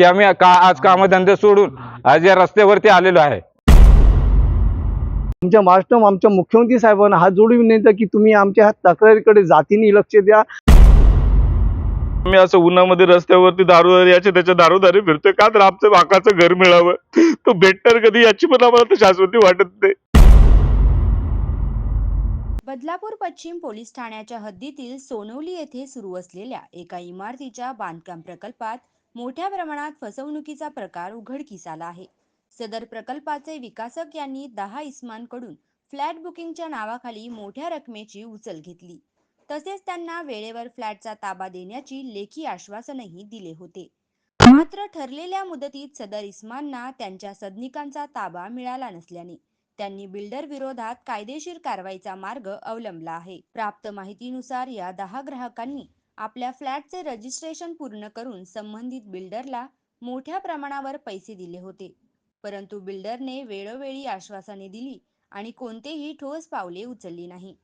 की आम्ही का आज कामधंदे सोडून आज या रस्त्यावरती आलेलो आहे. आमच्या महाराष्ट्र आमच्या मुख्यमंत्री साहेबांना हात जोडून विनंती की तुम्ही आमच्या ह्या तक्रारीकडे जातीने लक्ष द्या. मी असं उन्हामध्ये रस्त्यावरती दारूदारी याचे त्याच्या दारूदारी फिरतोय. का तर आमचं वाकाचं घर मिळावं. तो भेटणार कधी याची पण आम्हाला तर शाश्वती वाटत नाही. बदलापूर पश्चिम पोलीस ठाण्याच्या हद्दीतील सोनवली येथे सुरू असलेल्या एका इमारतीच्या बांधकाम प्रकल्पात मोठ्या प्रमाणात फसवणुकीचा प्रकार उघडकीस आला आहे. सदर प्रकल्पाचे विकासक यांनी दहा इस्मांकडून फ्लॅट बुकिंगच्या नावाखाली मोठ्या रकमेची उचल घेतली. तसेच त्यांना वेळेवर फ्लॅटचा ताबा देण्याची लेखी आश्वासनही दिले होते. मात्र ठरलेल्या मुदतीत सदर इस्मांना त्यांच्या सदनिकांचा ताबा मिळाला नसल्याने त्यांनी बिल्डर विरोधात कायदेशीर कारवाईचा मार्ग अवलंबला आहे. प्राप्त माहितीनुसार या दहा ग्राहकांनी आपल्या फ्लॅटचे रजिस्ट्रेशन पूर्ण करून संबंधित बिल्डरला मोठ्या प्रमाणावर पैसे दिले होते. परंतु बिल्डरने वेळोवेळी आश्वासने दिली आणि कोणतेही ठोस पावले उचलली नाही.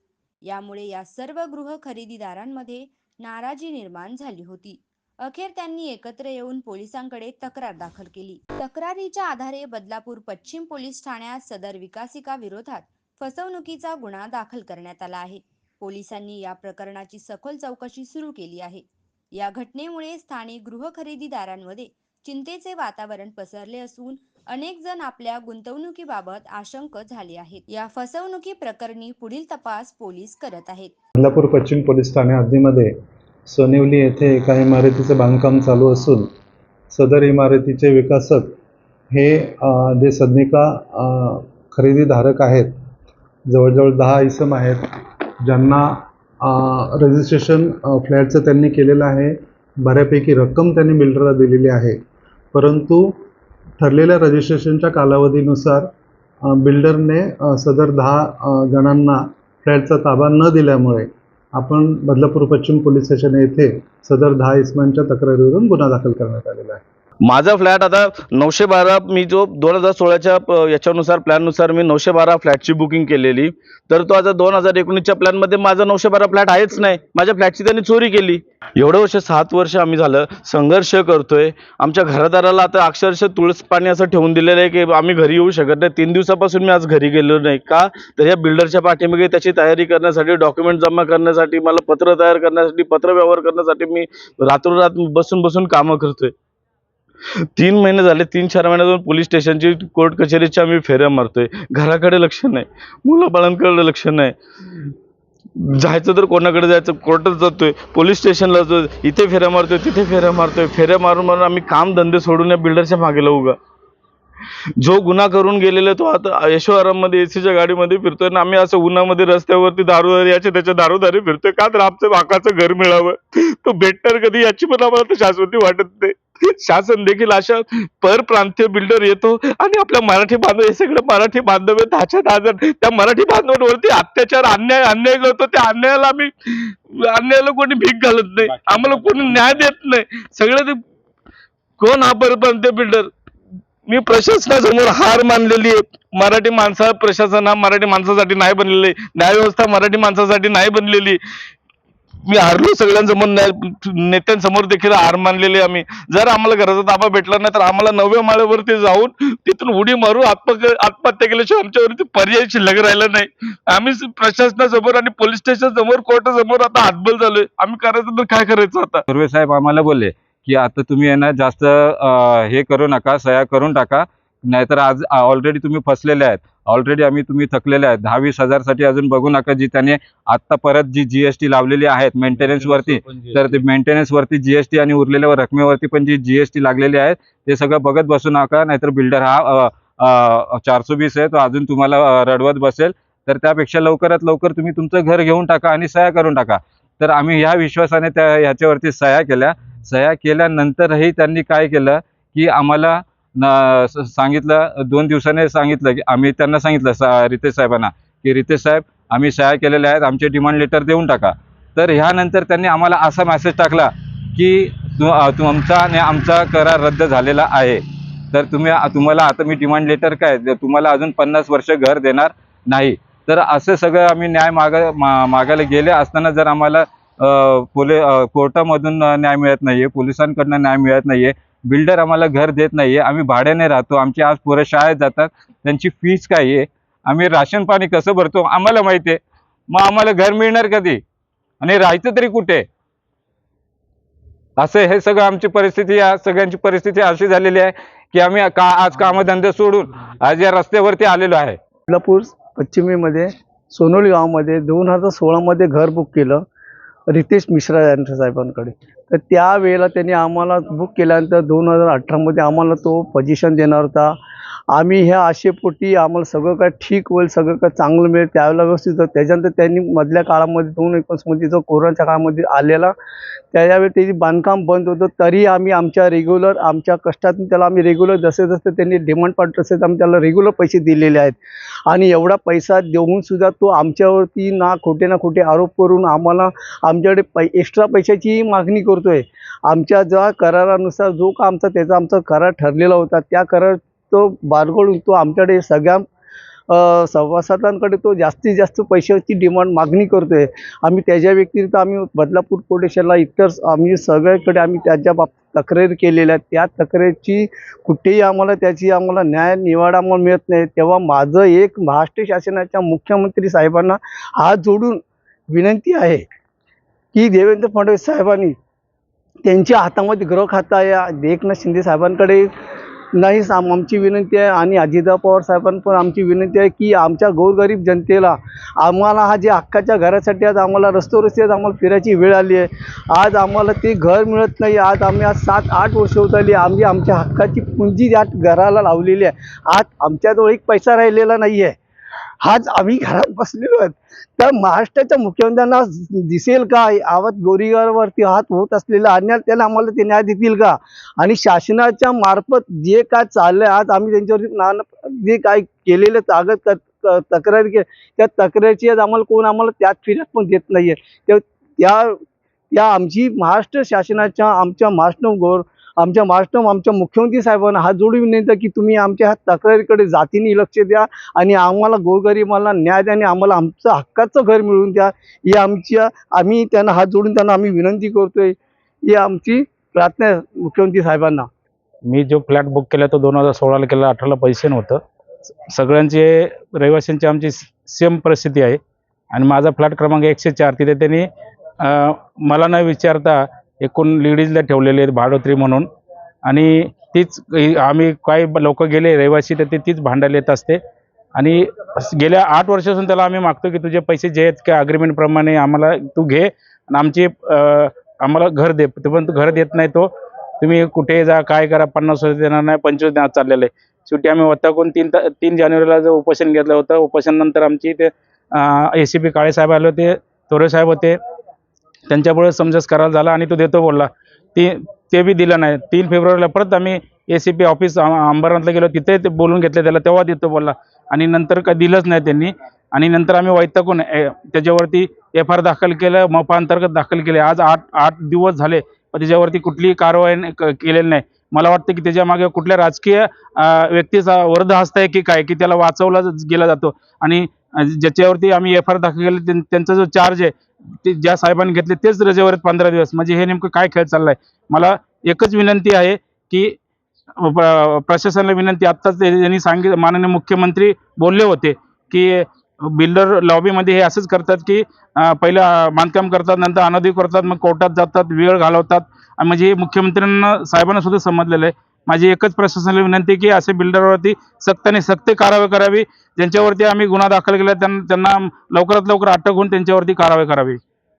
यामुळे या सर्व गृह खरेदीदारांमध्ये नाराजी निर्माण झाली होती. अखेर त्यांनी एकत्र येऊन पोलिसांकडे तक्रार दाखल केली. तक्रारीच्या आधारे बदलापूर पश्चिम पोलीस ठाण्यात सदर विकासिका विरोधात फसवणुकीचा गुन्हा दाखल करण्यात आला आहे. पोलिसांनी या प्रकरणाची सखोल चौकशी सुरू केली आहे. या घटनेमुळे स्थानिक गृह खरेदीदारांमध्ये चिंतेचे वातावरण पसरले असून अनेक जण आपल्या गुंतवणुकीबाबत आशंक झाले आहेत. या फसवणुकी प्रकरणी पुढील तपास पोलीस करत आहेत. बदलापूर पश्चिम पोलीस ठाणे हद्दीमध्ये सोनिवली येथे एका इमारतीचं बांधकाम चालू असून सदर इमारतीचे विकासक हे जे सदनिका खरेदीधारक आहेत जवळजवळ दहा इसम आहेत ज्यांना रजिस्ट्रेशन फ्लॅटचं त्यांनी केलेलं आहे बऱ्यापैकी रक्कम त्यांनी बिल्डरला दिलेली आहे. परंतु ठरलेल्या रजिस्ट्रेशनच्या कालावधीनुसार बिल्डरने सदर दहा जणांना फ्लॅटचा ताबा न दिल्यामुळे आपण बदलापूर पश्चिम पोलीस स्टेशन येथे सदर दहा इस्मांच्या तक्रारीवरून गुन्हा दाखल करण्यात आलेला आहे. माझा फ्लॅट आता नऊशे बारा मी जो दोन हजार सोळाच्या याच्यानुसार प्लॅननुसार मी नऊशे बारा फ्लॅटची बुकिंग केलेली. तर तो आता दोन हजार एकोणीसच्या प्लॅनमध्ये माझा नऊशे बारा फ्लॅट आहेच नाही. माझ्या फ्लॅटची त्यांनी चोरी केली. एवढं वर्ष सात वर्ष आम्ही झालं संघर्ष करतोय. आमच्या घरदाराला आता अक्षरशः तुळस पाणी असं ठेवून दिलेलं आहे की आम्ही घरी येऊ शकत नाही. तीन दिवसापासून मी आज घरी गेलो नाही. का? तर या बिल्डरच्या पाठीमागे त्याची तयारी करण्यासाठी डॉक्युमेंट जमा करण्यासाठी मला पत्र तयार करण्यासाठी पत्र व्यवहार करण्यासाठी मी रात्रोरात बसून बसून कामं करतोय. तीन महिने झाले तीन चार महिन्यातून पोलीस स्टेशनची कोर्ट कचेरीच्या आम्ही फेऱ्या मारतोय. घराकडे लक्ष नाही. मुलाबाळांकडे लक्ष नाही. जायचं तर कोणाकडे जायचं? कोर्टात जातोय. पोलीस स्टेशनला जातोय. इथे फेऱ्या मारतोय तिथे फेऱ्या मारतोय. फेऱ्या मारून मारून आम्ही काम धंदे सोडून या बिल्डरच्या मागे लावू का? जो गुन्हा करून गेलेला तो आता यशोआराममध्ये एसीच्या गाडीमध्ये फिरतोय ना आम्ही असं उन्हामध्ये रस्त्यावरती दारूदारी याचे त्याच्या दारूदारी फिरतोय. का तर आमचं वाकाचं घर मिळावं. तो भेटणार कधी याची पण आम्हाला तर शाश्वती वाटत नाही. शासन देखील अशा परप्रांतीय बिल्डर येतो आणि आपल्या मराठी बांधव हे सगळे मराठी बांधव आहेत ह्याच्यात हजार त्या मराठी बांधवांवरती अत्याचार अन्याय अन्याय करतो. त्या अन्यायाला आम्ही अन्यायाला कोणी भीक घालत नाही. आम्हाला कोणी न्याय देत नाही. सगळे ते कोण हा परप्रांतीय बिल्डर मी प्रशासनासमोर हार मानलेली आहे. मराठी माणसा प्रशासन हा मराठी माणसासाठी नाही बनलेली आहे. न्यायव्यवस्था मराठी माणसासाठी नाही बनलेली मी हारलो सगळ्यांसमोर नेत्यांसमोर देखील हार मानलेली आम्ही. जर आम्हाला घराचा ताबा भेटला नाही तर आम्हाला नवव्या माळ्यावरती जाऊन तिथून उडी मारू आत्महत्या आत्महत्या केल्याशिवाय आमच्यावरती पर्याय शिल्लक राहिला नाही. आम्ही प्रशासनासमोर आणि पोलीस स्टेशन समोर कोर्टासमोर आता हातबल झालोय. आम्ही करायचं तर काय करायचं आता? सुर्वे साहेब आम्हाला बोलले की आता तुम्ही आहे ना जास्त हे करू नका सह्या करून टाका. नाहीतर आज ऑलरेडी तुम्ही फसलेले आहेत. ऑलरेडी आम्ही तुम्ही थकलेले आहेत. दहा वीस हजारसाठी अजून बघू नका जी त्याने आत्ता परत जी जीएसटी लावलेली आहेत मेंटेनन्स वरती. तर ते मेंटेनन्स वरती जीएसटी आणि उरलेल्या रकमेवरती पण जी जीएसटी लागलेली आहे ते सगळं बघत बसू नका. नाहीतर बिल्डर हा चारशे वीस आहे तो अजून तुम्हाला रडवत बसेल. तर त्यापेक्षा लवकरात लवकर तुम्ही तुमचं घर घेऊन टाका आणि सह्या करून टाका. तर आम्ही ह्या विश्वासाने त्या ह्याच्यावरती सह्या केल्या. सह्या केल्यानंतरही त्यांनी काय केलं की आम्हाला सांगितलं दोन दिवसाने सांगितलं की आम्ही त्यांना सांगितलं सा रितेश साहेबांना की रितेश साहेब आम्ही सह्या केलेल्या आहेत आमचे डिमांड लेटर देऊन टाका. तर ह्यानंतर त्यांनी आम्हाला असा मॅसेज टाकला की तुमचा आणि आमचा करार रद्द झालेला आहे. तर तुम्ही तुम्हाला आता मी डिमांड लेटर काय तुम्हाला अजून पन्नास वर्ष घर देणार नाही. तर असं सगळं आम्ही न्याय मागा मा मागायला गेले असताना जर आम्हाला पोले कोर्टामधून न्याय मिळत नाहीये पोलिसांकडनं न्याय मिळत नाहीये बिल्डर आम्हाला घर देत नाहीये आम्ही भाड्याने राहतो आमची आज पोरं शाळेत जातात त्यांची फीज काय आहे? आम्ही राशन पाणी कसं भरतो? आम्हाला माहिती आहे. मग आम्हाला घर मिळणार कधी? आणि राहायचं तरी कुठे? असं हे सगळं आमची परिस्थिती या सगळ्यांची परिस्थिती अशी झालेली आहे की आम्ही का आज कामधंदे सोडून आज या रस्त्यावरती आलेलो आहे. कोल्हापूर पश्चिमेमध्ये सोनोली गावामध्ये दोन हजार सोळामध्ये घर बुक केलं. रितेश मिश्रा यांच्या साहेबांकडे. तर त्यावेळेला त्यांनी आम्हाला बुक केल्यानंतर दोन हजार अठरामध्ये आम्हाला तो पोझिशन देणार होता. आम्ही ह्या आशेपोटी आम्हाला सगळं काय ठीक होईल सगळं काय चांगलं मिळेल त्यावेळेला व्यवस्थित होतं. त्याच्यानंतर त्यांनी मधल्या काळामध्ये दोन एकोणीसमध्ये जो कोरोनाच्या काळामध्ये आलेला त्यावेळी त्याची बांधकाम बंद होतं. तरी आम्ही आमच्या रेग्युलर आमच्या कष्टातून त्याला आम्ही रेग्युलर जसे जसे त्यांनी डिमांड पाठवत तसे आम्ही त्याला रेग्युलर पैसे दिलेले आहेत. आणि एवढा पैसा देऊन सुद्धा तो आमच्यावरती ना खोटे ना खोटे आरोप करून आम्हाला आमच्याकडे पै एक्स्ट्रा पैशाची मागणी करतोय. आमच्या ज्या करारानुसार जो का आमचा त्याचा आमचा करार ठरलेला होता त्या करार तो बारगळून तो आमच्याकडे सगळ्या सभासदांकडे तो जास्तीत जास्त पैशाची डिमांड मागणी करतोय. आम्ही त्याच्या व्यतिरिक्त आम्ही बदलापूर कोटेशनला इतर आम्ही सगळ्याकडे आम्ही त्याच्या बाबतीत तक्रारी केलेल्या त्या तक्रारीची कुठेही आम्हाला त्याची आम्हाला न्याय निवाडा आम्हाला मिळत नाही. तेव्हा माझं एक महाराष्ट्र शासनाच्या मुख्यमंत्री साहेबांना हात जोडून विनंती आहे की देवेंद्र फडणवीस साहेबांनी त्यांच्या हातामध्ये ग्रह खाता आहे. एकनाथ शिंदे साहेबांकडे नाही आम- आमची विनंती आहे आणि अजितदादा पवार साहेबांना पण आमची विनंती आहे की आमच्या गोरगरीब जनतेला आम्हाला हा जे हक्काच्या घरासाठी आज आम्हाला रस्त्यावरती आज आम्हाला फिरायची वेळ आली आहे. आज आम्हाला ते घर मिळत नाही. आज आम्ही आज सात आठ वर्ष होत आली. आम्ही आमच्या हक्काची पुंजी या घराला लावलेली आहे. आज आमच्याजवळ एक पैसा राहिलेला नाही आहे आज आम्ही घरात बसलेलो आहेत. तर महाराष्ट्राच्या मुख्यमंत्र्यांना दिसेल का? आवत गोरीगारवरती हात होत असलेला अन्याय त्याला आम्हाला ते न्याय देतील का? आणि शासनाच्या मार्फत जे काय चाललंय आज आम्ही त्यांच्यावरती नाना जे काय केलेलं कागद तक्रारी के त्या तक्रारीची आज आम्हाला कोण आम्हाला त्यात फिरत पण देत नाहीये. त्या त्या त्या आमची महाराष्ट्र शासनाच्या आमच्या महाराष्ट्र गोर आमच्या महाराष्ट्र आमच्या मुख्यमंत्री साहेबांना हात जोडून विनंती की तुम्ही आमच्या ह्या तक्रारीकडे जातीने लक्ष द्या आणि आम्हाला गोरगरिबांना न्याय द्या आणि आम्हाला आमचं हक्काचं घर मिळवून द्या. ही आमच्या आम्ही त्यांना हात जोडून त्यांना आम्ही विनंती करतोय. ही आमची प्रार्थना आहे मुख्यमंत्री साहेबांना. मी जो फ्लॅट बुक केला तो दोन हजार सोळाला केला अठराला पैसे नव्हतं. सगळ्यांचे रहिवाशांची आमची सेम परिस्थिती आहे. आणि माझा फ्लॅट क्रमांक एकशे चार तिथे त्यांनी मला न विचारता एकूण लेडीजला ठेवलेले आहेत भाडोत्री म्हणून. आणि तीच आम्ही काही लोक गेले रहिवासी तर ते तीच भांडायला येत असते. आणि गेल्या आठ वर्षापासून त्याला आम्ही मागतो की तुझे पैसे जे आहेत त्या अग्रीमेंटप्रमाणे आम्हाला तू घे आणि आमची आम्हाला घर दे. ते पण तू घर देत नाही तो. तुम्ही कुठे जा काय करा पन्नास वर्ष देणार नाही पंचवीस देणार चाललेलं आहे. शेवटी आम्ही वत्ताकून तीन तीन जानेवारीला जो उपोषण घेतलं होतं उपोषणनंतर आमची ते ए सी पी काळेसाहेब आले होते तोरे साहेब होते. त्यांच्यामुळे समजस करार झाला आणि तो देतो बोलला. ती ते बी दिलं नाही. तीन फेब्रुवारीला परत आम्ही ए सी पी ऑफिस अंबरनाथला गेलो. तिथे ते बोलून घेतले त्याला. तेव्हा देतो बोलला. आणि नंतर काय दिलंच नाही त्यांनी. आणि नंतर आम्ही वैतागून ए, त्याच्यावरती एफ आर दाखल केलं मफा अंतर्गत दाखल केले. आज आठ आठ दिवस झाले पण त्याच्यावरती कुठलीही कारवाई क- केलेली नाही. मला वाटतं की त्याच्यामागे कुठल्या राजकीय व्यक्तीचा वर्ध हस्त आहे की काय की त्याला वाचवला गेला जातो. आणि ज्याच्यावरती आम्ही एफ आर दाखल केले त्यांचा जो चार्ज आहे ते ज्या साहेबांनी घेतले तेच रजेवर आहेत पंधरा दिवस. म्हणजे हे नेमकं काय खेळ चाललाय? मला एकच विनंती आहे की प्रशासनाला विनंती आत्ताच ते- त्यांनी सांगितलं माननीय मुख्यमंत्री बोलले होते की बिल्डर लॉबीमध्ये हे असंच करतात की पहिलं बांधकाम करतात नंतर अनधिक करतात मग कोर्टात जातात वेळ घालवतात. आणि म्हणजे हे मुख्यमंत्र्यांना साहेबांना सुद्धा समजलेलं आहे. माझी एकच प्रशासनाला विनंती की असे बिल्डरवरती सक्तने सक्त कारवाई करावी. ज्यांच्यावरती आम्ही गुन्हा दाखल केला त्यांना त्यांना लवकरात लवकर अटक होऊन त्यांच्यावरती कारवाई करावी.